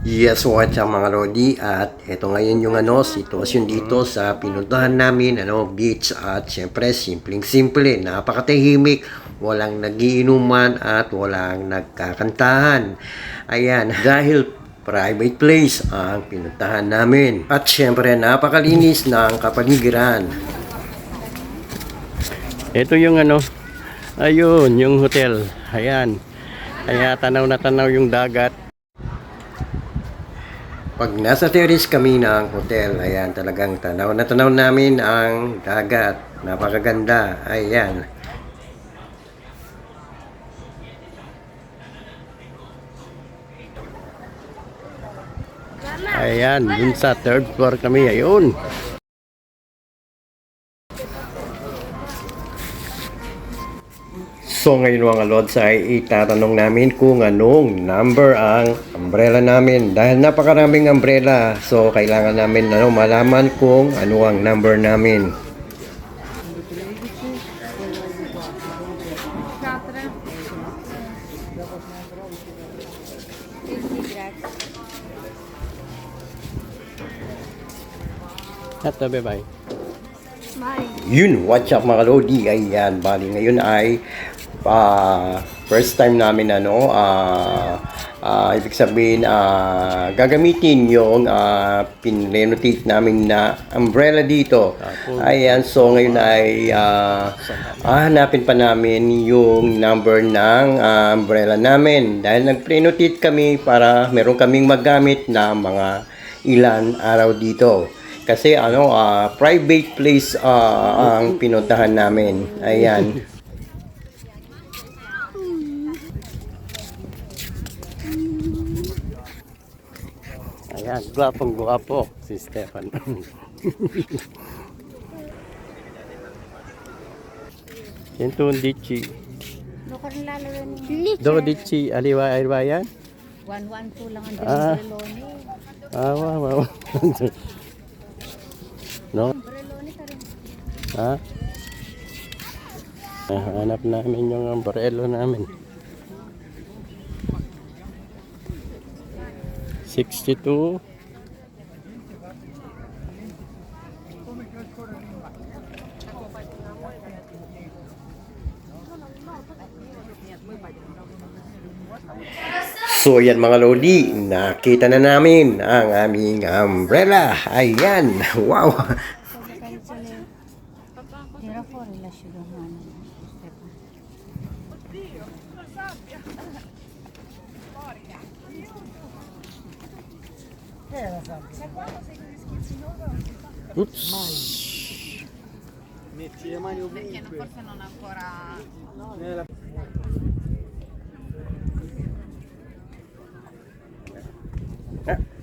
Yes, what's up mga Lodi? At ito ngayon yung ano, sitwasyon dito sa pinuntahan namin, ano, beach. At syempre, simpleng-simple, napakatahimik, walang nagiinuman at walang nagkakantahan. Ayan, dahil private place ang pinuntahan namin. At syempre, napakalinis ng kapaligiran. Ito yung ano, ayun, yung hotel. Ayan. Kaya tanaw na tanaw yung dagat. Pag nasa terrace kami ng hotel, ayan, talagang tanaw na tanaw namin ang dagat. Napakaganda. Ayan. Ayan, dun sa third floor kami. Ayun. So ngayon mga lods ay itatanong namin kung anong number ang umbrella namin. Dahil napakaraming umbrella, so kailangan namin ano, malaman kung ano ang number namin. At bye-bye. Yun, what's up mga Lodi? Ayan, bali ngayon ay ah, first time namin ano, ah, ah, ibig sabihin, ah, gagamitin yung uh, pinrenotate namin na umbrella dito. Ayan, so ngayon ay ah, ah, hanapin pa namin yung number ng ah, umbrella namin. Dahil nag-prenotate kami para meron kaming magamit na mga ilan araw dito. Kasi ano, ah, private place ah, ang pinuntahan namin. Ayan. Ayan, gwapong gwapo si Stefan. Yan to dichi. Lokar lalo ni Do dichi aliwa aliwa yan? 112 lang ang Ah. Breloni. Ah, wow, wow. no? Breloni ka rin. Ha? Ah, Hanap namin yung umbrella namin. 62 So yan mga Lodi, nakita na namin ang aming umbrella. Ayan, wow. Eh, la sabbia. Da quando sei così schizzinoso? Ups. Metti le mani ovunque. Perché non, forse non ancora... Eh.